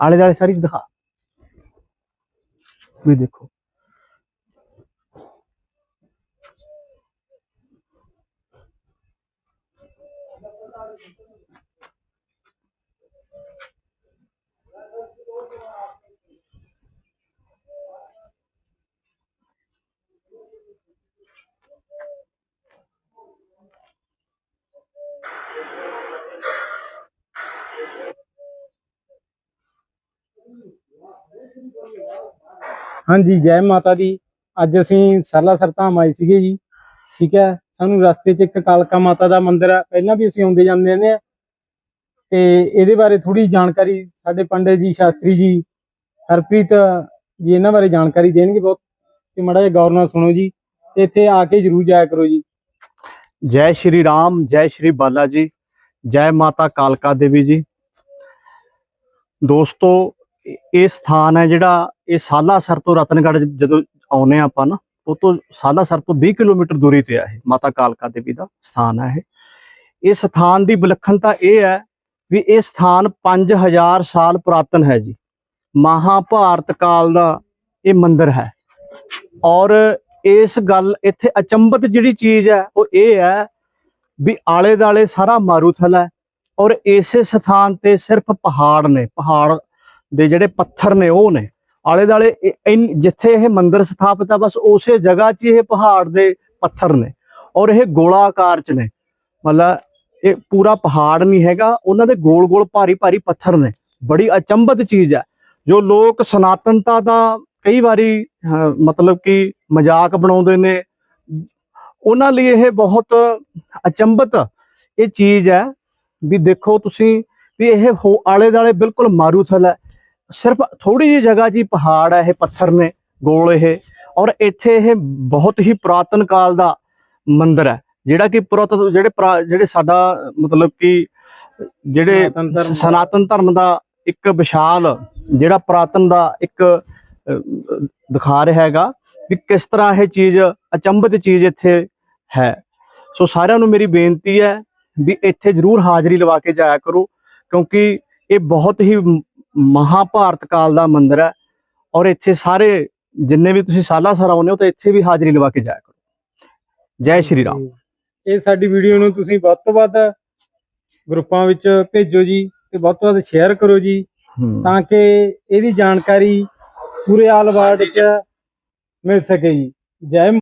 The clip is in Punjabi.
ਆਲੇ ਦਾਲੇ ਸਾਰੀ ਦਿਖਾ ਵੀ ਦੇਖੋ ਹਾਂਜੀ, ਜੈ ਮਾਤਾ ਦੀ। ਅੱਜ ਅਸੀਂ ਸਰਲਾ ਸਰਤਾਮ ਆਏ ਸੀਗੇ ਜੀ। ਠੀਕ ਹੈ, ਸਾਨੂੰ ਰਸਤੇ 'ਚ ਇੱਕ ਕਾਲਕਾ ਮਾਤਾ ਦਾ ਮੰਦਿਰ ਹੈ ਪਹਿਲਾਂ ਵੀ ਅਸੀਂ ਆਉਂਦੇ ਜਾਂਦੇ ਰਹਿੰਦੇ ਆ। ਤੇ ਇਹਦੇ ਬਾਰੇ ਥੋੜੀ ਜਾਣਕਾਰੀ ਸਾਡੇ ਪੰਡਿਤ ਜੀ, ਸ਼ਾਸਤਰੀ ਜੀ, ਹਰਪ੍ਰੀਤ ਜੀ, ਇਹਨਾਂ ਬਾਰੇ ਜਾਣਕਾਰੀ ਦੇਣਗੇ ਬਹੁਤ। ਤੇ ਮੜਾ ਜਿਹਾ ਗੌਰ ਨਾਲ ਸੁਣੋ ਜੀ। ਤੇ ਇੱਥੇ ਆ ਕੇ ਜਰੂਰ ਜਾਇਆ ਕਰੋ ਜੀ। ਜੈ ਸ਼੍ਰੀ ਰਾਮ, ਜੈ ਸ਼੍ਰੀ ਬਾਲਾ ਜੀ, ਜੈ ਮਾਤਾ ਕਾਲਕਾ ਦੇਵੀ ਜੀ। ਦੋਸਤੋ ਇਹ- ਸਥਾਨ ਹੈ ਜਿਹੜਾ ਇਹ ਸਾਲਾਸਰ ਤੋਂ ਰਤਨਗੜ੍ਹ ਜ- ਜਦੋਂ ਆਉਨੇ ਆਪਾਂ ਨਾ, ਉਹ ਤੋਂ ਸਾਲਾਸਰ ਤੋਂ 20 ਕਿਲੋਮੀਟਰ ਦੂਰੀ ਤੇ ਆ ਇਹ, ਮਾਤਾ ਕਾਲਕਾ ਦੇਵੀ ਦਾ ਸਥਾਨ ਹੈ ਇਹ। ਇਸ ਸਥਾਨ ਦੀ ਵਿਲੱਖਣਤਾ ਇਹ ਹੈ ਵੀ ਇਹ ਸਥਾਨ 5000 ਸਾਲ ਪੁਰਾਤਨ ਹੈ ਜੀ। ਮਹਾਭਾਰਤ ਕਾਲ ਦਾ ਇਹ ਮੰਦਿਰ ਹੈ। ਔਰ ਇਸ ਗੱਲ, ਇੱਥੇ ਅਚੰਭਤ ਜਿਹੜੀ ਚੀਜ਼ ਹੈ, ਉਹ ਇਹ ਹੈ ਵੀ ਆਲੇ ਦਾਲੇ ਸਾਰਾ ਮਾਰੂਥਲ ਹੈ। ਔਰ ਇਸੇ ਸਥਾਨ ਤੇ ਸਿਰਫ ਪਹਾੜ ਨੇ, ਪਹਾੜ ਦੇ ਜਿਹੜੇ ਪੱਥਰ ਨੇ ਉਹ ਨੇ। ਆਲੇ ਦਾਲੇ ਇ- ਜਿੱਥੇ ਇਹ ਮੰਦਿਰ ਸਥਾਪਿਤ ਹੈ ਬਸ ਉਸੇ ਜਗ੍ਹਾ 'ਚ ਇਹ ਪਹਾੜ ਦੇ ਪੱਥਰ ਨੇ ਔਰ ਇਹ ਗੋਲਾਕਾਰ 'ਚ ਨੇ। ਮਤਲਬ ਇਹ ਪੂਰਾ ਪਹਾੜ ਨਹੀਂ ਹੈਗਾ, ਉਹਨਾਂ ਦੇ ਗੋਲ ਗੋਲ ਭਾਰੀ ਭਾਰੀ ਪੱਥਰ ਨੇ। ਬੜੀ ਅਚੰਭਤ ਚੀਜ਼ ਹੈ ਜੋ ਲੋਕ ਸਨਾਤਨਤਾ ਦਾ ਕਈ ਵਾਰੀ ਮਤਲਬ ਕਿ ਮਜ਼ਾਕ ਬਣਾਉਂਦੇ ਨੇ। ਉਹਨਾਂ ਲਈ ਇਹ ਬਹੁਤ ਅਚੰਭਤ ਇਹ ਚੀਜ਼ ਹੈ ਵੀ ਦੇਖੋ ਤੁਸੀਂ ਵੀ ਇਹ ਹੋ- ਆਲੇ ਦਾਲੇ ਬਿਲਕੁਲ ਮਾਰੂਥਲ ਹੈ। ਸਿਰਫ ਥੋੜੀ ਜਿਹੀ ਜਗ੍ਹਾ ਜੀ ਪਹਾੜ ਹੈ ਇਹ ਪੱਥਰ ਨੇ ਗੋਲ ਇਹ ਔਰ ਇੱਥੇ ਇਹ ਬਹੁਤ ਹੀ ਪੁਰਾਤਨ ਕਾਲ ਦਾ ਮੰਦਿਰ ਹੈ ਜਿਹੜਾ ਕਿ ਪੁਰਾਤਨ ਜਿਹੜੇ ਜਿਹੜੇ ਸਾਡਾ ਮਤਲਬ ਕਿ ਜਿਹੜੇ ਸਨਾਤਨ ਧਰਮ ਦਾ- ਇੱਕ ਵਿਸ਼ਾਲ ਜਿਹੜਾ ਪੁਰਾਤਨ ਦਾ ਇੱਕ ਦਿਖਾ ਰਿਹਾ ਹੈਗਾ ਵੀ ਕਿਸ ਤਰ੍ਹਾਂ ਇਹ ਚੀਜ਼ ਅਚੰਭਿਤ ਚੀਜ਼ ਇੱਥੇ ਹੈ। ਸੋ ਸਾਰਿਆਂ ਨੂੰ ਮੇਰੀ ਬੇਨਤੀ ਹੈ ਵੀ ਇੱਥੇ ਜਰੂਰ ਹਾਜ਼ਰੀ ਲਵਾ ਕੇ ਜਾਇਆ ਕਰੋ ਕਿਉਂਕਿ ਇਹ ਬਹੁਤ ਹੀ ਮਹਾਭਾਰਤ ਕਾਲ ਦਾ ਮੰਦਿਰ ਹੈ ਔਰ ਇੱਥੇ ਸਾਰੇ ਜਿੰਨੇ ਵੀ ਤੁਸੀਂ ਸਾਲਾ ਸਾਰਾ ਆਉਂਦੇ ਹੋ ਤਾਂ ਇੱਥੇ ਵੀ ਹਾਜ਼ਰੀ ਲਵਾ ਕੇ ਜਾਇਆ ਕਰੋ। ਜੈ ਸ਼੍ਰੀ ਰਾਮ। ਇਹ ਸਾਡੀ ਵੀਡੀਓ ਨੂੰ ਤੁਸੀਂ ਵੱਧ ਤੋਂ ਵੱਧ ਗਰੁੱਪਾਂ ਵਿੱਚ ਭੇਜੋ ਜੀ ਤੇ ਵੱਧ ਤੋਂ ਵੱਧ ਸ਼ੇਅਰ ਕਰੋ ਜੀ। ਤਾਂ ਕਿ ਇਹਦੀ ਜਾਣਕਾਰੀ ਪੂਰੇ ਆਲ ਵਰਲਡ 'ਚ ਮਿਲ ਸਕੇ ਜੀ। ਜੈ